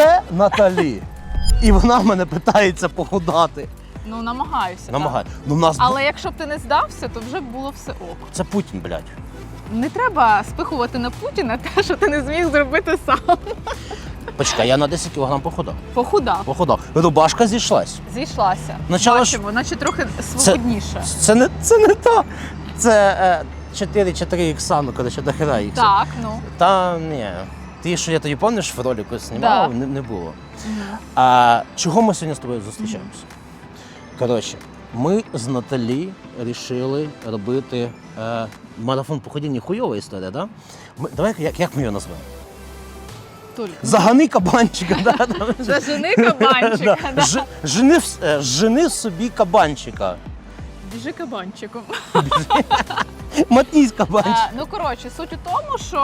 Це Наталі. І вона мене питається похудати. Ну, намагаюся. Намагає. так. Ну, в нас Але якщо б ти не здався, то вже б було все ок. це Путін, блядь. Не треба спихувати на Путіна те, що ти не зміг зробити сам. Почекай, я на 10 кг похудав. Похудав, Похудав. Рубашка зійшлась. зійшлася. Начало ж- Бачимо, наче трохи свободніше. Це не, це не та. Це е, 4 4 ікса, ну коротше, до хера ікса. Так, ну. Та ні. Ті, що я тоді пам'ятаєш, в ролику знімав, Да. не, не було. А чого ми сьогодні з тобою зустрічаємося? Коротше, ми з Наталі вирішили робити е, марафон походіння хуйова історія, да? Ми, давай як, як ми його назвемо? Толь. Загани кабанчика, да? там. Зажени кабанчика. Да. да. Ж- Жени, в- е, жени собі кабанчика. Біжи кабанчиком. Мотнись кабанчик. Е, ну коротше, суть у тому, що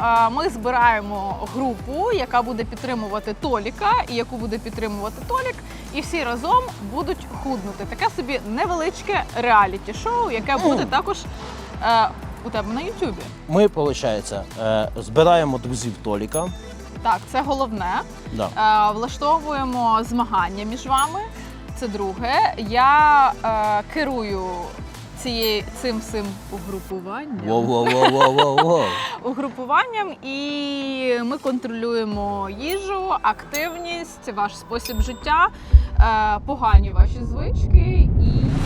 е, ми збираємо групу, яка буде підтримувати Толіка, і яку буде підтримувати Толік, і всі разом будуть худнути. Таке собі невеличке реаліті-шоу, яке буде також е, у тебе на Ютубі. Ми, виходить, збираємо друзів Толіка. Так, це головне. Да. Е, влаштовуємо змагання між вами. Це друге. Я е, керую цією цим всім угрупуванням. Угрупуванням, і ми контролюємо їжу, активність, ваш спосіб життя, е, погані ваші звички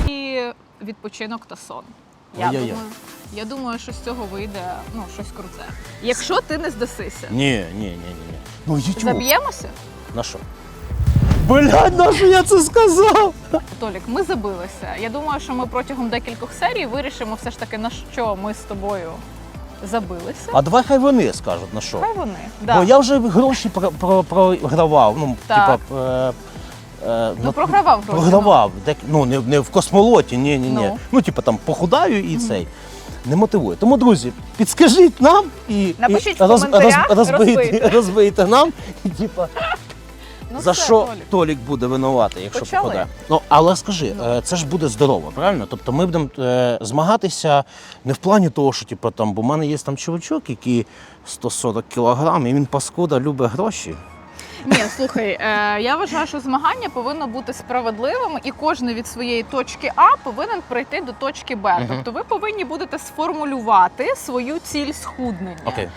і відпочинок та сон. Я Ой-ой-ой. думаю, я думаю, що з цього вийде ну, щось круте. Якщо ти не здасися, Ні, ні, ні, ні. ні. Ну, Ютуб. заб'ємося? На що? Блядь, на що я це сказав? Толік, ми забилися. Я думаю, що ми протягом декількох серій вирішимо все ж таки на що ми з тобою забилися. А давай хай вони скажуть на що. Хай вони. Бо я вже гроші про- про- програвав. Ну, Так. типа, е, е, Ну, програвав гроші. програвав. Дек- Ну, не, не в космолоті, ні, ні, ні. Ну. Ну, типа там похудаю і цей. Не мотивує. Тому, друзі, підскажіть нам і, Напишіть і в коментарях, розбийте, розбийте. розбийте нам. І, типа, Ну, за все, що Толік. Толік буде винуватий, якщо Почали? похудає. Ну, але скажи, Ну. е, це ж буде здорово, правильно? Тобто ми будемо е, змагатися не в плані того, що типу, там, бо в мене є там чувачок, який 140 кілограм, і він паскуда любить гроші. Ні, слухай, е, я вважаю, що змагання повинно бути справедливим, і кожен від своєї точки А повинен прийти до точки Б. Тобто ви повинні будете сформулювати свою ціль схуднення. Окей.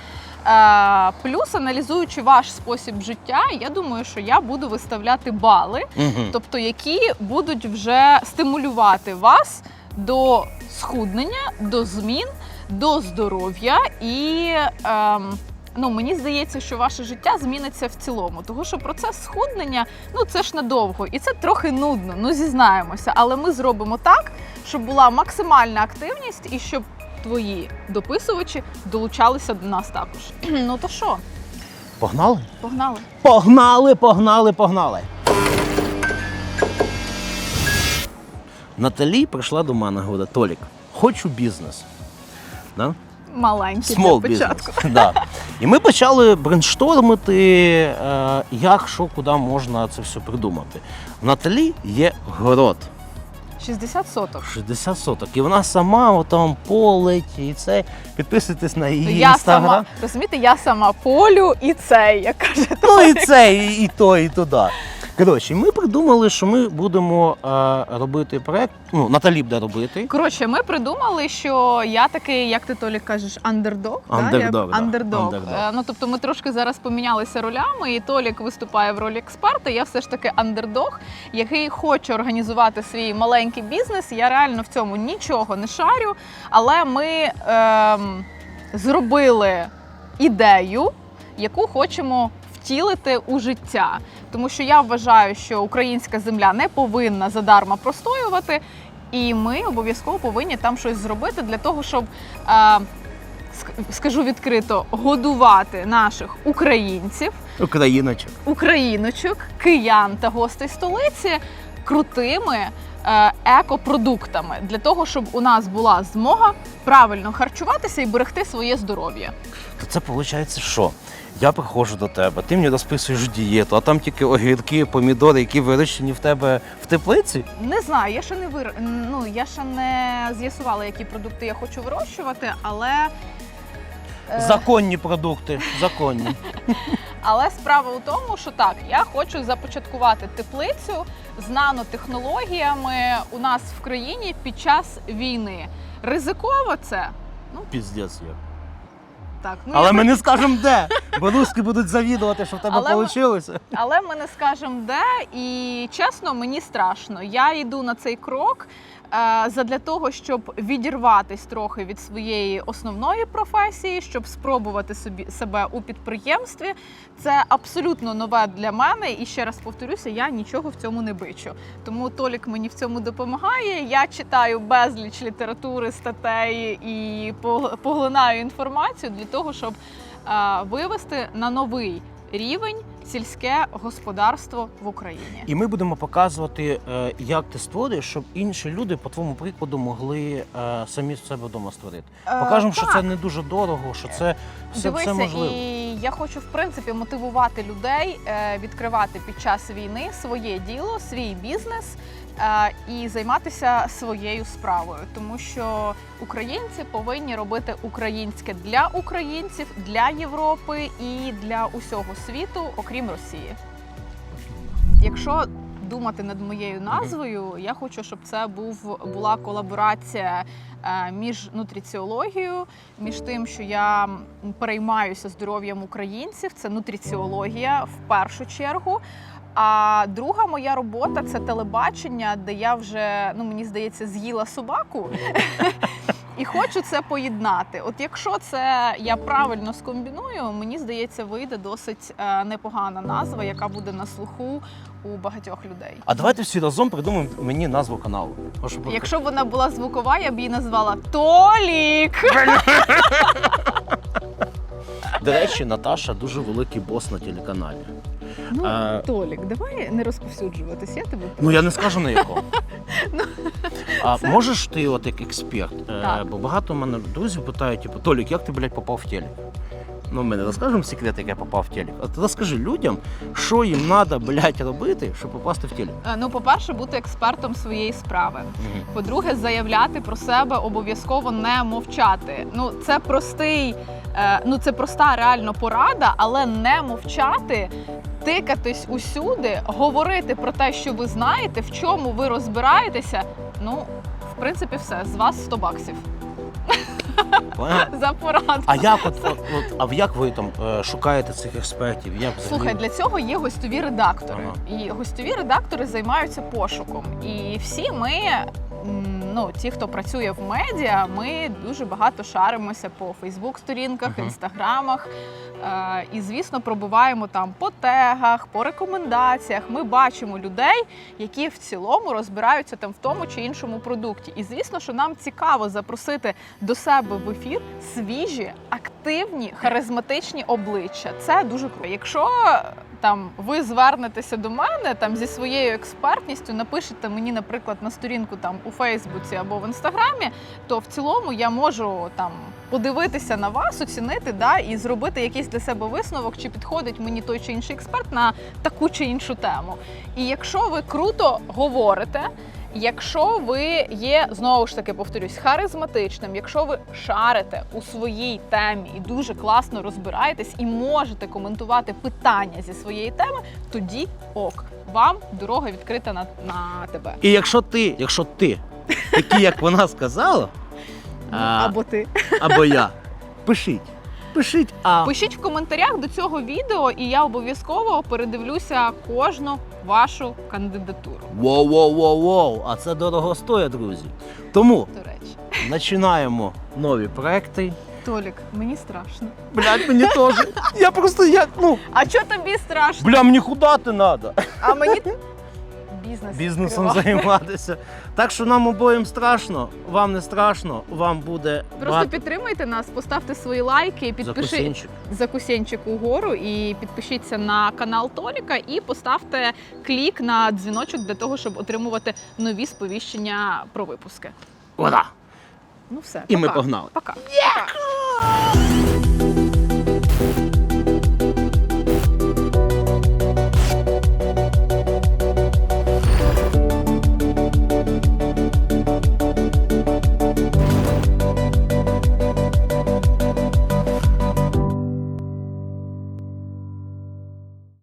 Е, плюс, аналізуючи ваш спосіб життя, я думаю, що я буду виставляти бали, Угу. тобто які будуть вже стимулювати вас до схуднення, до змін, до здоров'я і. Ем, Ну, мені здається, що ваше життя зміниться в цілому, тому що процес схуднення ну це ж надовго, і це трохи нудно. Ну зізнаємося, але ми зробимо так, щоб була максимальна активність і щоб твої дописувачі долучалися до нас також. Ну то що, Погнали? погнали? Погнали, погнали, погнали. Наталі прийшла до мене, говорить, Толік, хочу бізнес. Да? Маленький Small для початку. business. Да. І ми почали брейнштормити, е, як, що, куди можна це все придумати. В Наталі є город 60 соток. 60 соток, і вона сама там полить і це. Підписуйтесь на її я інстаграм. сама розумієте, я сама полю і цей, як каже Ну і це, і, і то, і туди. Коротше, ми придумали, що ми будемо е, робити проект. Ну, Наталі буде робити. Коротше, ми придумали, що я такий, як ти Толік кажеш, андердог. Андердог, да. андердог. Е, Ну тобто ми трошки зараз помінялися ролями, і Толік виступає в ролі експерта. Я все ж таки андердог, який хоче організувати свій маленький бізнес. Я реально в цьому нічого не шарю, але ми ем, зробили ідею, яку хочемо втілити у життя. Тому що я вважаю, що українська земля не повинна задарма простоювати, і ми обов'язково повинні там щось зробити для того, щоб. Е, Скажу відкрито, годувати наших українців, Україночок. україночок, киян та гостей столиці крутими екопродуктами для того, щоб у нас була змога правильно харчуватися і берегти своє здоров'я. То це виходить, що? Я приходжу до тебе, ти мені розписуєш дієту, а там тільки огірки, помідори, які вирощені в тебе в теплиці. Не знаю, я ще не вир... ну, я ще не з'ясувала, які продукти я хочу вирощувати, але. е, Законні продукти, законні. Але справа у тому, що так, я хочу започаткувати теплицю з нанотехнологіями у нас в країні під час війни. Ризиково це? Ну, Піздець є. Так, ну Але я ми не скажемо де. Бо руски будуть завідувати, що в тебе Але ми- вийшло. Але ми не скажемо де. І чесно, мені страшно. Я йду на цей крок задля того, щоб відірватись трохи від своєї основної професії, щоб спробувати собі себе у підприємстві. Це абсолютно нове для мене. І ще раз повторюся, я нічого в цьому не бичу. Тому Толік мені в цьому допомагає. Я читаю безліч літератури, статей і пог- поглинаю інформацію для того, щоб е, вивести на новий рівень сільське господарство в Україні. І ми будемо показувати, е, як ти створюєш, щоб інші люди, по твоєму прикладу, могли е, самі себе вдома створити. Е, Покажемо, що так. це не дуже дорого, що це все, Дивися, все можливо. і я хочу в принципі мотивувати людей е, відкривати під час війни своє діло, свій бізнес е, і займатися своєю справою, тому що українці повинні робити українське для українців, для Європи і для усього світу, окрім Росії. Якщо думати над моєю назвою, я хочу, щоб це був була колаборація е, між нутриціологією, між тим, що я переймаюся здоров'ям українців. Це нутриціологія в першу чергу. А друга моя робота це телебачення, де я вже ну мені здається з'їла собаку. І хочу це поєднати. От якщо це я правильно скомбіную, мені здається, вийде досить е, непогана назва, яка буде на слуху у багатьох людей. А давайте всі разом придумаємо мені назву каналу. Бути- Якщо б вона була звукова, я б її назвала Толік. До речі, Наташа дуже великий бос на телеканалі. Ну, А- Толік, давай не розповсюджуватись. Я тебе Ну я не скажу на якому. А можеш ти, от як експерт, е, Так. бо багато в мене друзів питають, типу, Толік, як ти, блядь, попав в телек? Ну, ми не розкажемо секрет, як я попав в телек. От розкажи людям, що їм треба, блядь, робити, щоб попасти в телек. Е, ну, по-перше, бути експертом своєї справи. По-друге, заявляти про себе обов'язково не мовчати. Ну, це простий, е, ну це проста реально порада, але не мовчати, тикатись усюди, говорити про те, що ви знаєте, в чому ви розбираєтеся. Ну, в принципі, все з вас 100 баксів за пораду. А як от, от, от, а як ви там е, шукаєте цих експертів? Як взагалі? Слухай, для цього є гостьові редактори. Ага. І гостьові редактори займаються пошуком. І всі ми, ну ті, хто працює в медіа, ми дуже багато шаримося по Фейсбук-сторінках, інстаграмах. Е, і, звісно, пробуваємо там по тегах, по рекомендаціях. Ми бачимо людей, які в цілому розбираються там в тому чи іншому продукті. І звісно, що нам цікаво запросити до себе в ефір свіжі, активні, харизматичні обличчя. Це дуже круто. Якщо там ви звернетеся до мене там зі своєю експертністю, напишете мені, наприклад, на сторінку там у Фейсбуці або в інстаграмі, то в цілому я можу там подивитися на вас, оцінити да, і зробити якийсь для себе висновок, чи підходить мені той чи інший експерт на таку чи іншу тему. І якщо ви круто говорите. Якщо ви є знову ж таки повторюсь, харизматичним, якщо ви шарите у своїй темі і дуже класно розбираєтесь і можете коментувати питання зі своєї теми, тоді ок, вам дорога відкрита на, на тебе. І якщо ти, якщо ти, такий, як вона сказала, Ну, а, або ти. або я, пишіть. Пишіть, а Пишіть в коментарях до цього відео, і я обов'язково передивлюся кожну вашу кандидатуру. воу-воу-воу-воу, а це дорого стоїть, друзі. Тому До речі, починаємо нові проекти. Толік, мені страшно. Блядь, мені теж. Я просто я, ну, А що тобі страшно? бля, мені худати треба. А мені бізнес Бізнесом відкривати. займатися. Так що нам обоїм страшно, вам не страшно, вам буде Просто багато підтримайте нас, поставте свої лайки, підпишіть закусінчик. закусенчик угору і підпишіться на канал Толіка і поставте клік на дзвіночок для того, щоб отримувати нові сповіщення про випуски. Ура! Ну все, І ми пока. погнали. Пока. Пока.